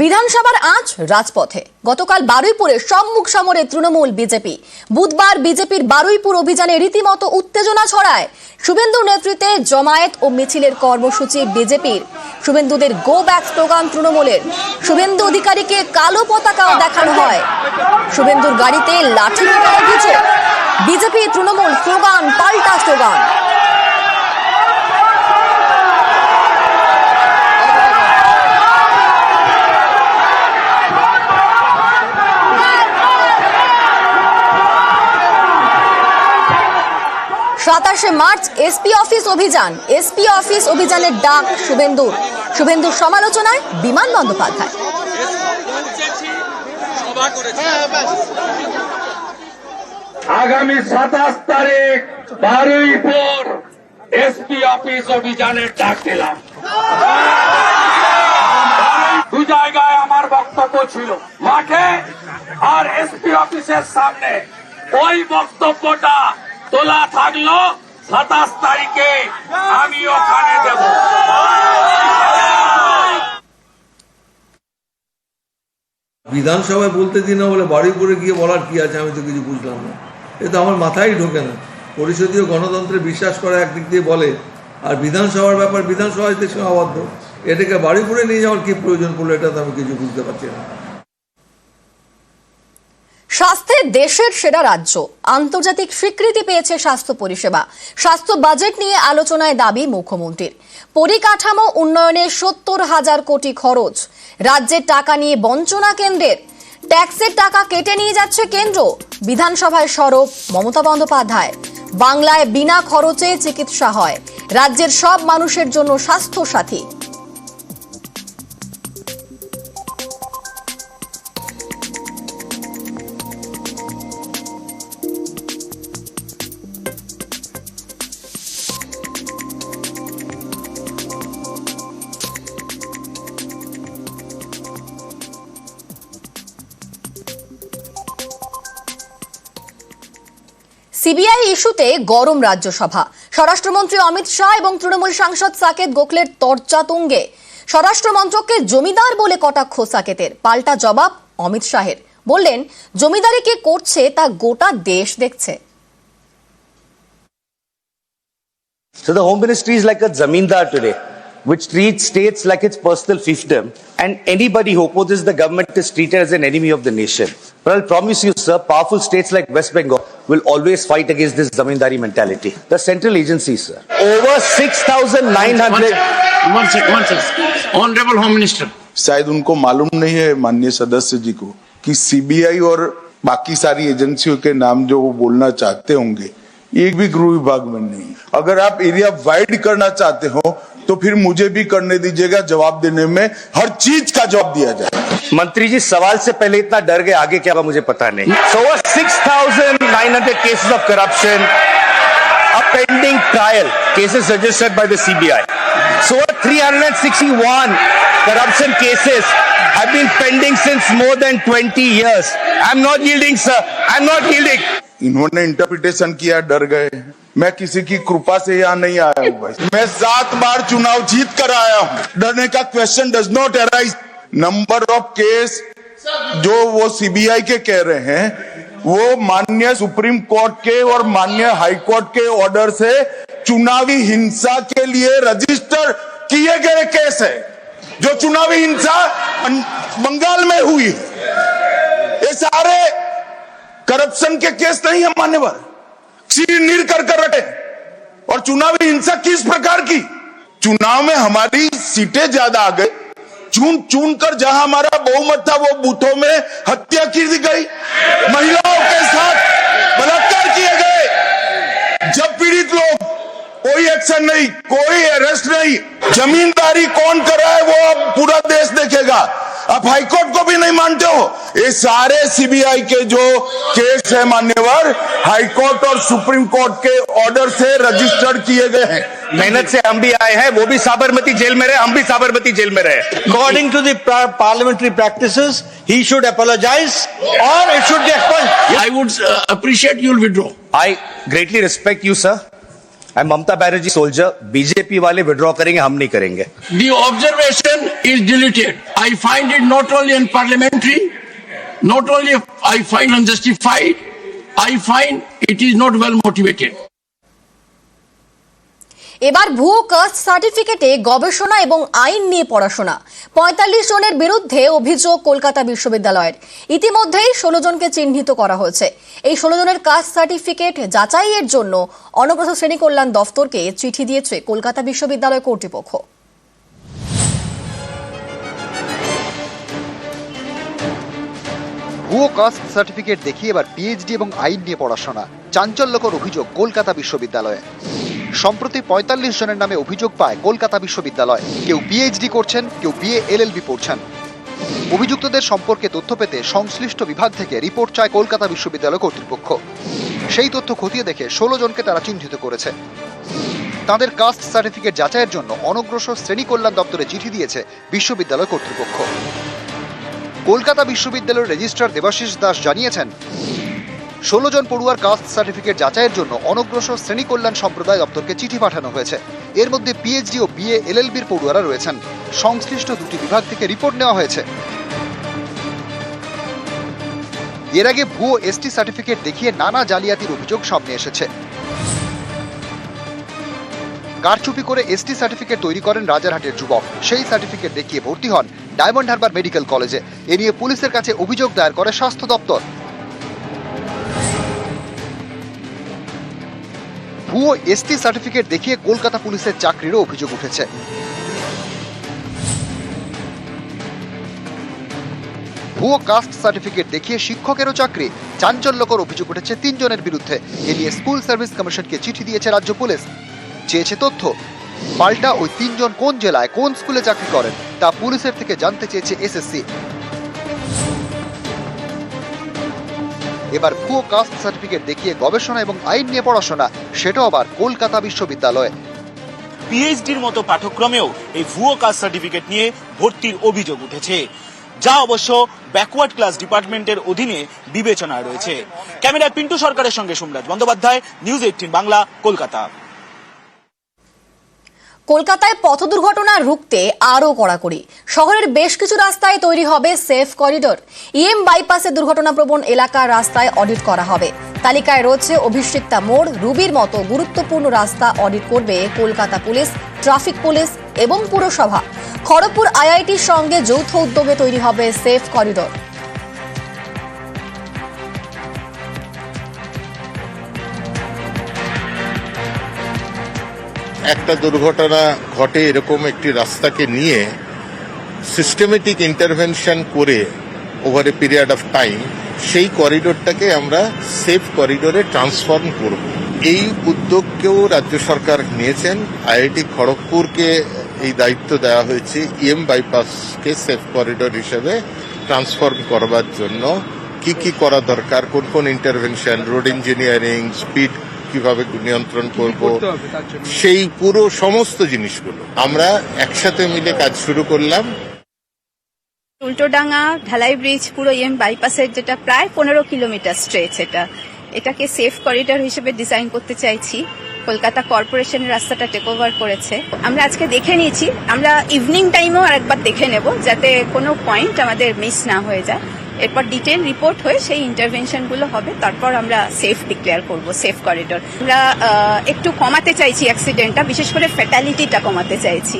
বিধানসভার আজ রাজপথে। গতকাল বারুইপুরে সম্মুখ সমরে তৃণমূল বিজেপি। বুধবার বিজেপির বারুইপুর অভিযানে রীতিমতো উত্তেজনা ছড়ায়। শুভেন্দুর নেতৃত্বে জমায়েত ও মিছিলের কর্মসূচি বিজেপির। শুভেন্দুদের গো ব্যাক স্লোগান তৃণমূলের। শুভেন্দু অধিকারীকে কালো পতাকাও দেখানো হয়। শুভেন্দুর গাড়িতে লাঠি বিজেপি তৃণমূল স্লোগান পাল্টা স্লোগান। সাতাশে মার্চ এসপি অফিস অভিযান। এসপি অফিস অভিযানের ডাক শুভেন্দুর। শুভেন্দুর সমালোচনায় বিমান বন্দ্যোপাধ্যায়। আগামী সাতাশ তারিখ বারুইপুর এসপি অফিস অভিযানের ডাক দিলাম। দু জায়গায় আমার বক্তব্য ছিল, মাঠে আর এসপি অফিসের সামনে। ওই বক্তব্যটা তোলা থাকল সাতাশ তারিখে, আমি ওখানে দেব। বিধানসভায় বলতে দিন না বলে বাড়ি করে গিয়ে বলার কি আছে আমি তো কিছু বুঝলাম না। এ তো আমার মাথায় ঢোকে না। পরিষদীয় গণতন্ত্রে বিশ্বাস করা একদিক দিয়ে বলে, আর বিধানসভার ব্যাপার বিধানসভায় তো সীমাবদ্ধ এটাকে বাড়ি করে নিয়ে যাওয়ার কি প্রয়োজন পড়ল, এটা তো আমি কিছু বুঝতে পারছি না। স্বাস্থ্যে দেশের সেরা রাজ্য। আন্তর্জাতিক স্বীকৃতি পেয়েছে স্বাস্থ্য পরিষেবা। স্বাস্থ্য বাজেট নিয়ে আলোচনায় দাবি মুখ্যমন্ত্রীর। পরিকাঠামো উন্নয়নে সত্তর হাজার কোটি খরচ। রাজ্যের টাকা নিয়ে বঞ্চনা কেন্দ্রের। ট্যাক্সের টাকা কেটে নিয়ে যাচ্ছে কেন্দ্র। বিধানসভায় সরব মমতা বন্দ্যোপাধ্যায়। বাংলায় বিনা খরচে চিকিৎসা হয়। রাজ্যের সব মানুষের জন্য স্বাস্থ্য সাথী সিবিআই ইস্যুতে গরম রাজ্যসভা স্বরাষ্ট্রমন্ত্রী অমিত শাহ এবং তৃণমূল সাংসদ সাকেত গোখলের তর্চা তুঙ্গে স্বরাষ্ট্র মন্ত্রককে জমিদার বলে কটাক্ষ সাকেতের পাল্টা জবাব অমিত শাহের বললেন জমিদারি কে করছে তা গোটা দেশ দেখছে So the Home Ministry is like a zamindar today, which treats states like its personal fiefdom, and anybody who opposes the government is treated as an enemy of the nation. But I'll promise you, sir, powerful states like West Bengal will always fight against this zamindari mentality. The central agencies, sir, over 6,900. One sec, one sec. Honorable Home Minister. शायद उनको मालूम नहीं है माननीय सदस्य जी को कि CBI और बाकी सारी एजेंसियों के नाम जो वो बोलना चाहते होंगे एक भी गृह विभाग में नहीं अगर आप एरिया वाइड करना चाहते हो तो फिर मुझे भी करने दीजिएगा जवाब देने में हर चीज़ का जवाब दिया जाए। मंत्री जी सवाल से पहले इतना डर गए आगे क्या मुझे पता नहीं। So six thousand nine hundred cases of corruption appending trial cases registered by the CBI so three hundred and sixty one corruption cases have been pending since more than twenty years I am not yielding sir I am not yielding इन्होंने interpretation किया डर गए। मैं किसी की कृपा से यहाँ नहीं आया हूँ भाई। मैं सात बार चुनाव जीत कर आया हूँ। डरने का question does not arise number of case जो वो सीबीआई के कह रहे हैं, वो माननीय सुप्रीम कोर्ट के और माननीय हाई कोर्ट के ऑर्डर से चुनावी हिंसा के लिए रजिस्टर किए गए केस है, जो चुनावी हिंसा बंगाल में हुई है। ये सारे करप्शन के केस नहीं है मान्यवर। नीर कर कर रखे और चुनावी हिंसा किस प्रकार की? चुनाव में हमारी सीटें ज़्यादा आ गई। चुन चुन कर जहाँ हमारा बहुमत था, वो बूथों में हत्या की गई। महिलाओं के साथ बलात्कार किए गए। जब पीड़ित लोग, कोई एक्शन नहीं, कोई अरेस्ट नहीं, जमींदारी कौन कर रहा है, वो अब पूरा देश देखेगा। आप हाईकोर्ट को भी नहीं मानते हो। ये सारे सीबीआई के जो केस है मान्यवर हाईकोर्ट और सुप्रीम कोर्ट के ऑर्डर से रजिस्टर्ड किए गए हैं। मेहनत से हम भी आए हैं वो भी साबरमती जेल में रहे हम भी साबरमती जेल में रहे। According to the parliamentary practice he should apologise और it should be expel I would appreciate you withdraw I greatly respect you sir I Mamata Banerjee soldier BJP वाले विड्रॉ करेंगे हम नहीं करेंगे the observation is deleted I find it not only in parliamentary not only I find unjustified I find it is not well motivated এবার ভুয়ো caste সার্টিফিকেটে গবেষণা এবং আইন নিয়ে পড়াশোনা। পঁয়তাল্লিশ জনের বিরুদ্ধে অভিযোগ কলকাতা বিশ্ববিদ্যালয়ের। ইতিমধ্যেই ষোলো জনকে চিহ্নিত করা হয়েছে। এই ষোলো জনের কাস্ট সার্টিফিকেট যাচাইয়ের জন্য অনগ্রসর শ্রেণি কল্যাণ দফতরকে চিঠি দিয়েছে কলকাতা বিশ্ববিদ্যালয় কর্তৃপক্ষ। ভুয়ো কাস্ট সার্টিফিকেট দেখিয়ে এবার পিএইচডি এবং আইন নিয়ে পড়াশোনা। চাঞ্চল্যকর অভিযোগ কলকাতা বিশ্ববিদ্যালয়ে। সম্প্রতি পঁয়তাল্লিশ জনের নামে অভিযোগ পায় কলকাতা বিশ্ববিদ্যালয়। কেউ পিএইচডি করছেন, কেউ বিএ, এলএলবি পড়ছেন। অভিযুক্তদের সম্পর্কে তথ্য পেতে সংশ্লিষ্ট বিভাগ থেকে রিপোর্ট চায় কলকাতা বিশ্ববিদ্যালয় কর্তৃপক্ষ। সেই তথ্য খতিয়ে দেখে ষোলো জনকে তারা চিহ্নিত করেছে। তাদের কাস্ট সার্টিফিকেট যাচাইয়ের জন্য অনগ্রসর শ্রেণি কল্যাণ দপ্তরে চিঠি দিয়েছে বিশ্ববিদ্যালয় কর্তৃপক্ষ। কলকাতা বিশ্ববিদ্যালয়ের রেজিস্ট্রার দেবাশিস দাস জানিয়েছেন ষোলো জন পড়ুয়ার কাস্ট সার্টিফিকেট যাচাইয়ের জন্য অনগ্রসর শ্রেণি কল্যাণ সম্প্রদায় দপ্তরকে চিঠি পাঠানো হয়েছে। এর মধ্যে পিএইচডি ও বিএ এলএলবির পড়ুয়ারা রয়েছেন। সংশ্লিষ্ট দুটি বিভাগ থেকে রিপোর্ট নেওয়া হয়েছে। এর আগে ভুয়ো এসটি সার্টিফিকেট দেখিয়ে নানা জালিয়াতির অভিযোগ সামনে এসেছে। কারচুপি করে এসটি সার্টিফিকেট তৈরি করেন রাজারহাটের যুবক। সেই সার্টিফিকেট দেখিয়ে ভর্তি হন ডায়মন্ড হারবার মেডিকেল কলেজে। এ নিয়ে পুলিশের কাছে অভিযোগ দায়ের করে স্বাস্থ্য দপ্তর। ভুয়ো এসটি সার্টিফিকেট দেখিয়ে কলকাতা পুলিশের চাকরিরও অভিযোগ উঠেছে। ভুয়ো কাস্ট সার্টিফিকেট দেখিয়ে শিক্ষকেরও চাকরি, চাঞ্চল্যকর অভিযোগ উঠেছে তিনজনের বিরুদ্ধে। এ নিয়ে স্কুল সার্ভিস কমিশনকে চিঠি দিয়েছে রাজ্য পুলিশ। চেয়েছে তথ্য, পাল্টা ওই তিনজন কোন জেলায় কোন স্কুলে চাকরি করেন, তা পুলিশের থেকে জানতে চেয়েছে এসএসসি। এবার ভুয়ো কাস্ট সার্টিফিকেট দেখিয়ে গবেষণা এবং আইন নিয়ে পড়াশোনা, সেটাও আবার কলকাতা বিশ্ববিদ্যালয়ে। পিএইচডির মতো পাঠ্যক্রমেও এই ভুয়ো কাস্ট সার্টিফিকেট নিয়ে ভর্তির অভিযোগ উঠেছে। যা অবশ্য ব্যাকওয়ার্ড ক্লাস ডিপার্টমেন্টের অধীনে বিবেচনায় রয়েছে। ক্যামেরায় পিন্টু সরকারের সঙ্গে সোমরাজ বন্দ্যোপাধ্যায় নিউজ এইটিন বাংলা, কলকাতা। কলকাতায় পথ দুর্ঘটনা রুখতে আরও কড়াকড়ি। শহরের বেশ কিছু রাস্তায় তৈরি হবে সেফ করিডোর। ইএম বাইপাসে দুর্ঘটনাপ্রবণ এলাকার রাস্তায় অডিট করা হবে। তালিকায় রয়েছে অভিষিক্তা মোড়, রুবির মতো গুরুত্বপূর্ণ রাস্তা অডিট করবে কলকাতা পুলিশ, ট্রাফিক পুলিশ এবং পুরসভা। খড়গপুর আইআইটির সঙ্গে যৌথ উদ্যোগে তৈরি হবে সেফ করিডোর। একটা দুর্ঘটনা ঘটে এরকম একটি রাস্তাকে নিয়ে সিস্টেমেটিক ইন্টারভেনশন করে over a period of time সেই করিডোরটাকে আমরা সেফ করিডোরে ট্রান্সফর্ম করব। এই উদ্যোগকেও রাজ্য সরকার নিয়েছেন। আইআইটি খড়গপুরকে এই দায়িত্ব দেওয়া হয়েছে ইএম বাইপাসকে সেফ করিডোর হিসেবে ট্রান্সফর্ম করবার জন্য। কি কি করা দরকার? কোন কোন ইন্টারভেনশন রোড ইঞ্জিনিয়ারিং স্পিড কীভাবে নিয়ন্ত্রণ করব? সেই পুরো সমস্ত জিনিসগুলো। আমরা একসাথে মিলে কাজ শুরু করলাম। উল্টোডাঙ্গা ঢালাই ব্রিজ পুরো ইএম বাইপাসের যেটা প্রায় পনেরো কিলোমিটার স্ট্রেচ এটা। এটাকে সেফ করিডর হিসেবে ডিজাইন করতে চাইছি। কলকাতা কর্পোরেশনের রাস্তাটা টেক ওভার করেছে। আমরা আজকে দেখে নিয়েছি। আমরা ইভিনিং টাইমেও আরেকবার দেখে নেব যাতে কোনো পয়েন্ট আমাদের মিস না হয়ে যায়। এরপর ডিটেল রিপোর্ট হয়ে সেই ইন্টারভেনশনগুলো হবে। তারপর আমরা সেফ ডিক্লেয়ার করব সেফ করিডোর আমরা একটু কমাতে চাইছি অ্যাক্সিডেন্টটা বিশেষ করে ফ্যাটালিটিটা কমাতে চাইছি।